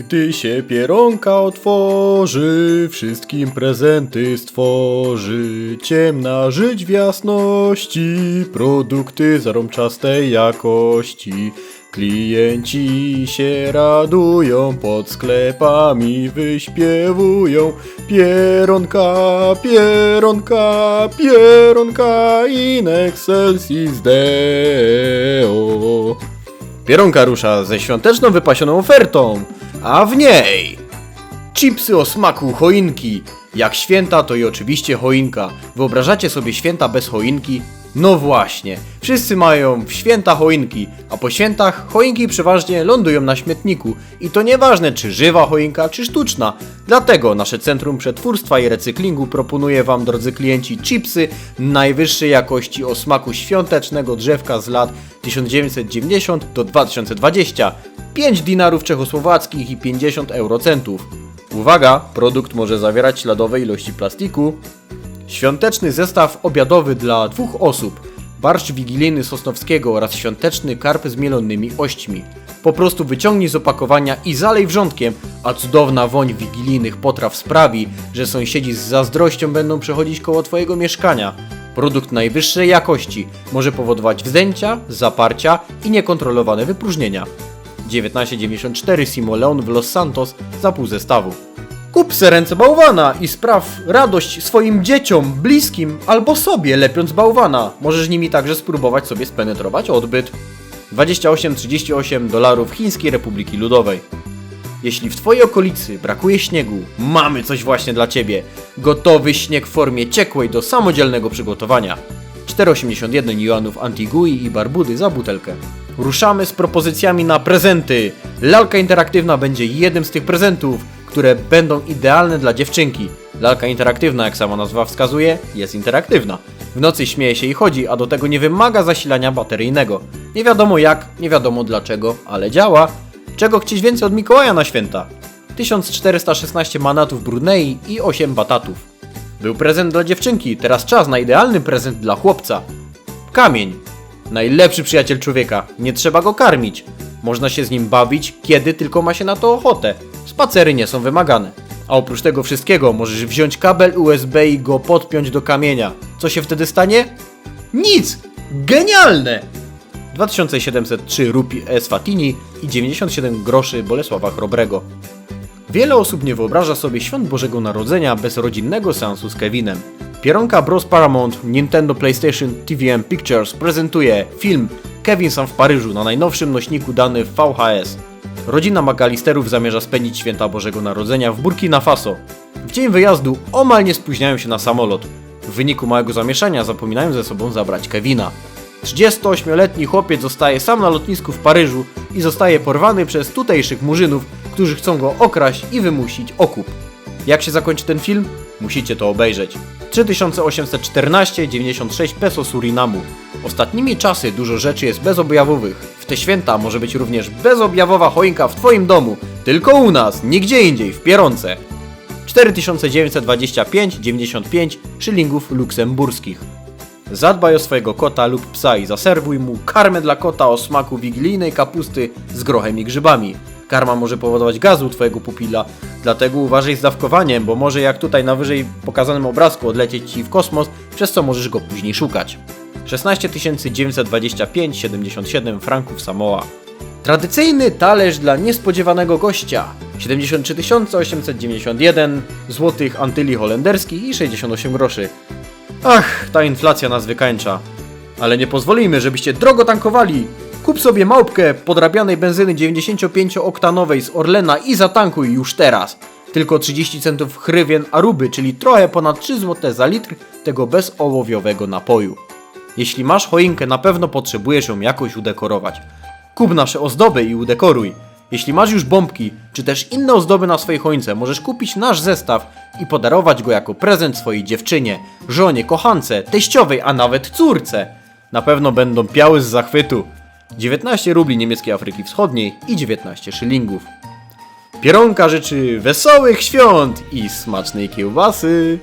Gdy się pieronka otworzy, wszystkim prezenty stworzy. Ciemna żyć w jasności, produkty zarączastej jakości. Klienci się radują, pod sklepami wyśpiewują. Pieronka, pieronka, pieronka in excelsis Deo. Pieronka rusza ze świąteczną wypasioną ofertą, a w niej chipsy o smaku choinki. Jak święta, to i oczywiście choinka. Wyobrażacie sobie święta bez choinki? No właśnie, wszyscy mają w święta choinki, a po świętach choinki przeważnie lądują na śmietniku. I to nieważne czy żywa choinka, czy sztuczna. Dlatego nasze Centrum Przetwórstwa i Recyklingu proponuje Wam, drodzy klienci, chipsy najwyższej jakości o smaku świątecznego drzewka z lat 1990 do 2020. 5 dinarów czechosłowackich i 50 eurocentów. Uwaga, produkt może zawierać śladowe ilości plastiku. Świąteczny zestaw obiadowy dla dwóch osób. Barszcz wigilijny Sosnowskiego oraz świąteczny karp z mielonymi ośćmi. Po prostu wyciągnij z opakowania i zalej wrzątkiem, a cudowna woń wigilijnych potraw sprawi, że sąsiedzi z zazdrością będą przechodzić koło Twojego mieszkania. Produkt najwyższej jakości może powodować wzdęcia, zaparcia i niekontrolowane wypróżnienia. 1994 Simo Leon w Los Santos za pół zestawu. Kup se ręce bałwana i spraw radość swoim dzieciom, bliskim albo sobie lepiąc bałwana. Możesz nimi także spróbować sobie spenetrować odbyt. 28-38 dolarów Chińskiej Republiki Ludowej. Jeśli w Twojej okolicy brakuje śniegu, mamy coś właśnie dla Ciebie. Gotowy śnieg w formie ciekłej do samodzielnego przygotowania. 4,81 juanów Antigui i Barbudy za butelkę. Ruszamy z propozycjami na prezenty. Lalka interaktywna będzie jednym z tych prezentów, które będą idealne dla dziewczynki. Lalka interaktywna, jak sama nazwa wskazuje, jest interaktywna. W nocy śmieje się i chodzi, a do tego nie wymaga zasilania bateryjnego. Nie wiadomo jak, nie wiadomo dlaczego, ale działa. Czego chcieć więcej od Mikołaja na święta? 1416 manatów Brunei i 8 batatów. Był prezent dla dziewczynki, teraz czas na idealny prezent dla chłopca. Kamień. Najlepszy przyjaciel człowieka. Nie trzeba go karmić. Można się z nim bawić, kiedy tylko ma się na to ochotę. Spacery nie są wymagane. A oprócz tego wszystkiego możesz wziąć kabel USB i go podpiąć do kamienia. Co się wtedy stanie? Nic! Genialne! 2703 rupi Eswatini i 97 groszy Bolesława Chrobrego. Wiele osób nie wyobraża sobie świąt Bożego Narodzenia bez rodzinnego seansu z Kevinem. Pieronka Bros Paramount Nintendo PlayStation TVM Pictures prezentuje film Kevin sam w Paryżu na najnowszym nośniku danych VHS. Rodzina Magalisterów zamierza spędzić święta Bożego Narodzenia w Burkina Faso. W dzień wyjazdu omal nie spóźniają się na samolot. W wyniku małego zamieszania zapominają ze sobą zabrać Kevina. 38-letni chłopiec zostaje sam na lotnisku w Paryżu i zostaje porwany przez tutejszych murzynów, którzy chcą go okraść i wymusić okup. Jak się zakończy ten film? Musicie to obejrzeć. 3814,96 peso Surinamu. Ostatnimi czasy dużo rzeczy jest bezobjawowych. W te święta może być również bezobjawowa choinka w Twoim domu. Tylko u nas, nigdzie indziej, w Pieronce. 4925,95 szylingów luksemburskich. Zadbaj o swojego kota lub psa i zaserwuj mu karmę dla kota o smaku wigilijnej kapusty z grochem i grzybami. Karma może powodować gazu u twojego pupila, dlatego uważaj z dawkowaniem, bo może jak tutaj na wyżej pokazanym obrazku odlecieć ci w kosmos, przez co możesz go później szukać. 16 925,77 franków Samoa. Tradycyjny talerz dla niespodziewanego gościa. 73 891 zł Antyli holenderskich i 68 groszy. Ach, ta inflacja nas wykańcza. Ale nie pozwolimy, żebyście drogo tankowali. Kup sobie małpkę podrabianej benzyny 95-oktanowej z Orlena i zatankuj już teraz. Tylko 30 centów hrywien Aruby, czyli trochę ponad 3 zł za litr tego bezołowiowego napoju. Jeśli masz choinkę, na pewno potrzebujesz ją jakoś udekorować. Kup nasze ozdoby i udekoruj. Jeśli masz już bombki, czy też inne ozdoby na swojej choince, możesz kupić nasz zestaw i podarować go jako prezent swojej dziewczynie, żonie, kochance, teściowej, a nawet córce. Na pewno będą piały z zachwytu. 19 rubli niemieckiej Afryki Wschodniej i 19 szylingów. Pieronka życzy wesołych świąt i smacznej kiełbasy.